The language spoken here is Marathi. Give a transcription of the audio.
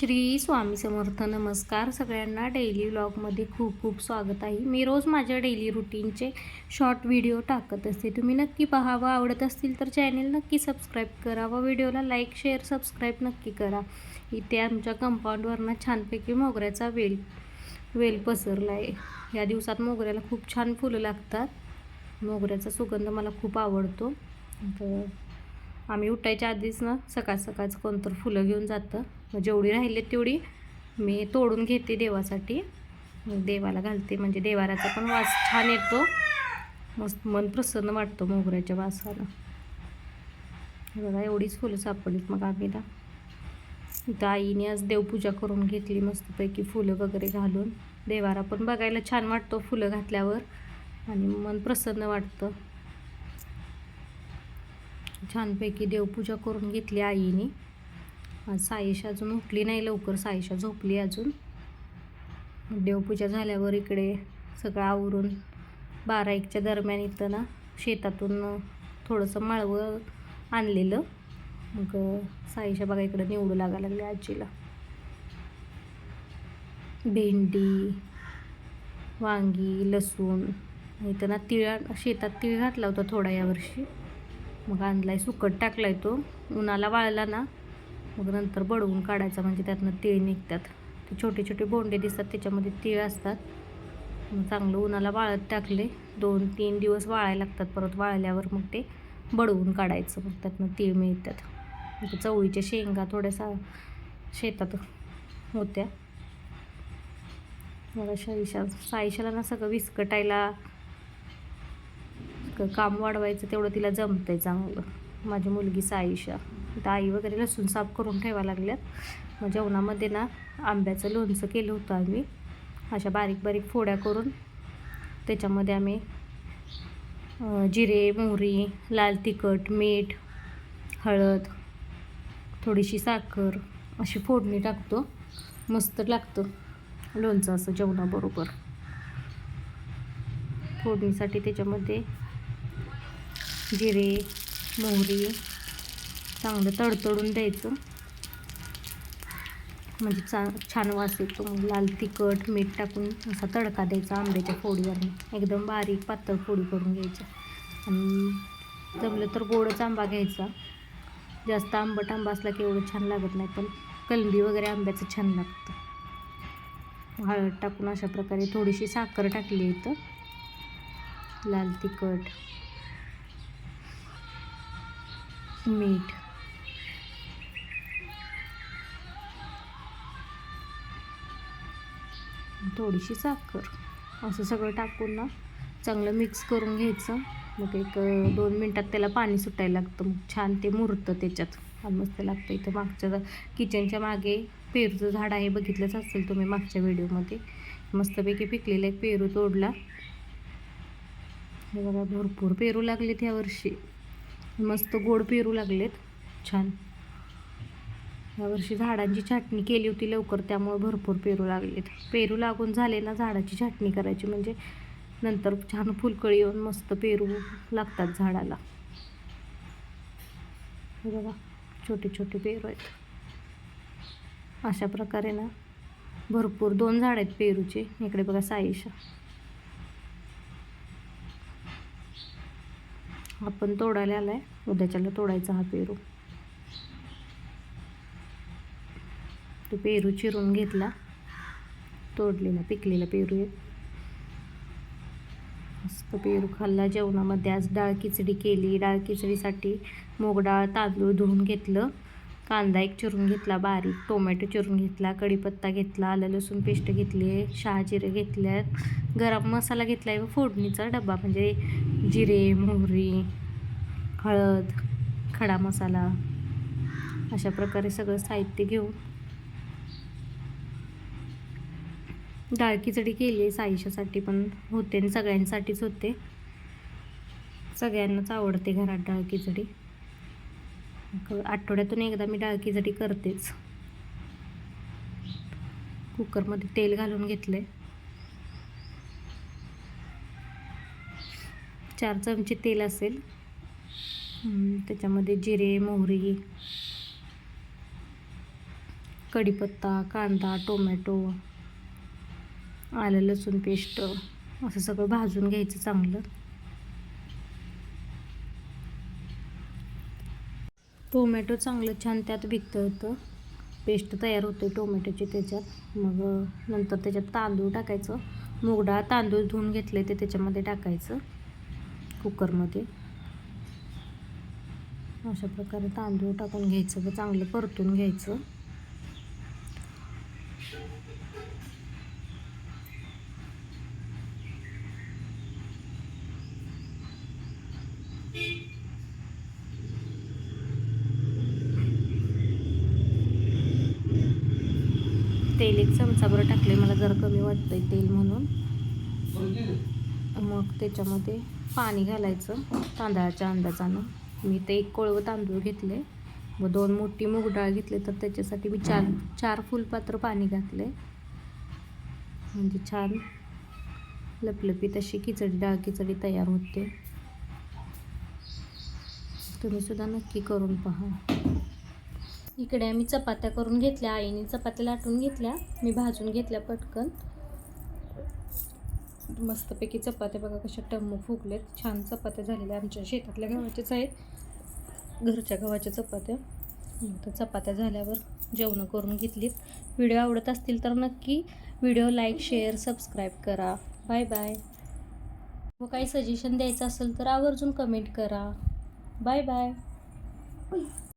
श्री स्वामी समर्थ नमस्कार. सगळ्यांना डेली व्लॉगमध्ये खूप खूप स्वागत आहे. मी रोज माझ्या डेली रुटीनचे शॉर्ट व्हिडिओ टाकत असते. तुम्ही नक्की पाहावं आवडत असतील तर चॅनेल नक्की सबस्क्राईब करा व व्हिडिओला लाईक शेअर सबस्क्राईब नक्की करा. इथे आमच्या कंपाऊंडवरनं छानपैकी मोगऱ्याचा वेल वेल पसरला आहे या दिवसात मोगऱ्याला खूप छान फुलं लागतात. मोगऱ्याचा सुगंध मला खूप आवडतो. तर आम्ही उठायच्या आधीच ना सकाळ सकाळचं कोणतं फुलं घेऊन जातं. जेवढी राहिली तेवढी मी तोडून घेते देवासाठी. मग देवाला घालते म्हणजे देवाराचा पण वास छान येतो. मस्त मन प्रसन्न वाटतं मोगऱ्याच्या वासाला. बघा एवढीच फुलं सापडलीत मग आम्ही ना इथं आईने आज देवपूजा करून घेतली मस्तपैकी फुलं वगैरे घालून. देवारा पण बघायला छान वाटतो फुलं घातल्यावर आणि मन प्रसन्न वाटतं. छानपैकी देवपूजा करून घेतली आईने. साईश अजून उठली नाही लवकर. साईशा झोपली अजून. देवपूजा झाल्यावर इकडे सगळं आवरून बारा एकच्या दरम्यान इथं ना शेतातून थोडंसं माळवं आणलेलं. मग साईशा बघा इकडं निवडू लागायला लागले आजीला. भेंडी वांगी लसूण. इथं ना तिळ शेतात तिळ घातला होता थोडा यावर्षी मग आणलाय सुकट टाकला आहे तो. उन्हाला वाळला ना मग नंतर बडवून काढायचा. म्हणजे त्यातनं तीळ निघतात. ते छोटे छोटे बोंडे दिसतात. त्याच्यामध्ये तीळ असतात. मग चांगलं उन्हाला वाळत टाकले. दोन तीन दिवस वाळायला लागतात. परत वाळल्यावर मग ते बडवून काढायचं. मग त्यातनं तीळ मिळतात. चवळीच्या शेंगा थोड्यासा शेतात होत्या. मला शाईशा साईशाला ना सगळं विस्कटायला क- काम वाढवायचं तेवढं तिला जमतंय चांगलं. माझी मुलगी साईशा तर आई वगैरे लसूण साफ करून ठेवा लागल्यात. मग जेवणामध्ये ना आंब्याचं लोणचं केलं होतं आम्ही. अशा बारीक बारीक फोड्या करून त्याच्यामध्ये आम्ही जिरे मोहरी लाल तिखट मीठ हळद थोडीशी साखर अशी फोडणी टाकतो. मस्त लागतं लोणचं असं जेवणाबरोबर. फोडणीसाठी त्याच्यामध्ये जिरे मोहरी चांगलं तडतडून द्यायचं. म्हणजे चा छान वास येतो. मग लाल तिखट मीठ टाकून असा तडका द्यायचा आंब्याच्या फोडीवर एकदम बारीक पातळ फोडी करून घ्यायचं. आणि जमलं तर गोडच आंबा घ्यायचा. जास्त आंबट आंबा असला की एवढं छान लागत नाही पण कलमी वगैरे आंब्याचं छान लागतं. हळद टाकून अशा प्रकारे थोडीशी साखर टाकली इथं. लाल तिखट मीठ थोडीशी साखर असं सगळं टाकून ना चांगलं मिक्स करून घ्यायचं. मग एक दोन मिनटात त्याला पाणी सुटायला लागतं. मग छान ते मुरतं त्याच्यात. मस्त लागतं इथं मागच्या किचनच्या मागे पेरूचं झाड आहे. बघितलंच असेल तुम्ही मागच्या व्हिडिओमध्ये. मस्तपैकी पिकलेला एक पेरू तोडला. हे बघा भरपूर पेरू लागलेत ह्या वर्षी. मस्त गोड पेरू लागलेत. छान. यावर्षी झाडांची छाटणी केली होती लवकर त्यामुळे भरपूर पेरू लागलेत. पेरू लागून झाले ना झाडाची छाटणी करायची म्हणजे नंतर छान फुलकळी येऊन मस्त पेरू लागतात झाडाला. हे बघा छोटे छोटे पेरू आहेत. अशा प्रकारे ना भरपूर दोन झाड आहेत पेरूचे. इकडे बघा साईशा. आपण तोडायला आलाय. उद्याच्याला तोडायचा हा पेरू. तो पेरू चिरून घेतला. तोडलेला पिकलेला पेरू आहे मस्त पेरू खाल्ला जेवणामध्ये. आज डाळ खिचडी केली. डाळ खिचडीसाठी डाळ तांदूळ धुवून घेतलं. कांदा एक चिरून घेतला बारीक टोमॅटो चिरून घेतला कढीपत्ता घेतला आलं लसूण पेस्ट घेतली शहाजिरे घेतल्यात गरम मसाला घेतला आहे व फोडणीचा डबा म्हणजे जिरे मोहरी हळद खडा मसाला. अशा प्रकारे सगळं साहित्य घेऊन डाळ खिचडी केली आहे साईशासाठी पण होते आणि सगळ्यांसाठीच होते. सगळ्यांनाच आवडते घरात डाळ खिचडी. आठवड्यातून एकदा मी डाळ खिचडी करतेच. कुकरमध्ये तेल घालून घेतले चार चमचे तेल असेल. त्याच्यामध्ये जिरे मोहरी कढीपत्ता कांदा टोमॅटो आलं लसूण पेस्ट असं सगळं भाजून घ्यायचं चांगलं. टोमॅटो चांगलं छान त्यात होतं. पेस्ट तयार होते टोमॅटोची त्याच्यात. मग नंतर त्याच्यात तांदूळ टाकायचं. मुगडाळ तांदूळ धुवून घेतले ते त्याच्यामध्ये टाकायचं कुकरमध्ये. अशा प्रकारे तांदूळ टाकून घ्यायचं व चांगलं परतून घ्यायचं. तेल एक चमचाभर टाकले मला जरा कमी वाटतं आहे तेल म्हणून. मग त्याच्यामध्ये पाणी घालायचं तांदळाच्या अंदाजानं. मी ते एक कोळवं तांदूळ घेतले व दोन मोठी मूग डाळ घेतली तर त्याच्यासाठी मी चार चार फुलपात्र पाणी घातले म्हणजे छान लपलपीत अशी खिचडी डाळ खिचडी तयार होते. तुम्ही सुद्धा नक्की करून पहा. इकडे आम्ही चपात्या करून घेतल्या आईने चपात्या लाटून घेतल्या मी भाजून घेतल्या पटकन. मस्तपैकी चपात्या बघा कशा टम्म फुगलेत. छान चपात्या झालेल्या आमच्या शेतातल्या गव्हाच्याच आहेत. घरच्या गव्हाच्या चपात्या. तर चपात्या झाल्यावर जेवणं करून घेतलीत. व्हिडिओ आवडत असतील तर नक्की व्हिडिओ लाईक शेअर सबस्क्राईब करा. Bye bye. व काही सजेशन द्यायचं असेल तर आवर्जून कमेंट करा. Bye bye.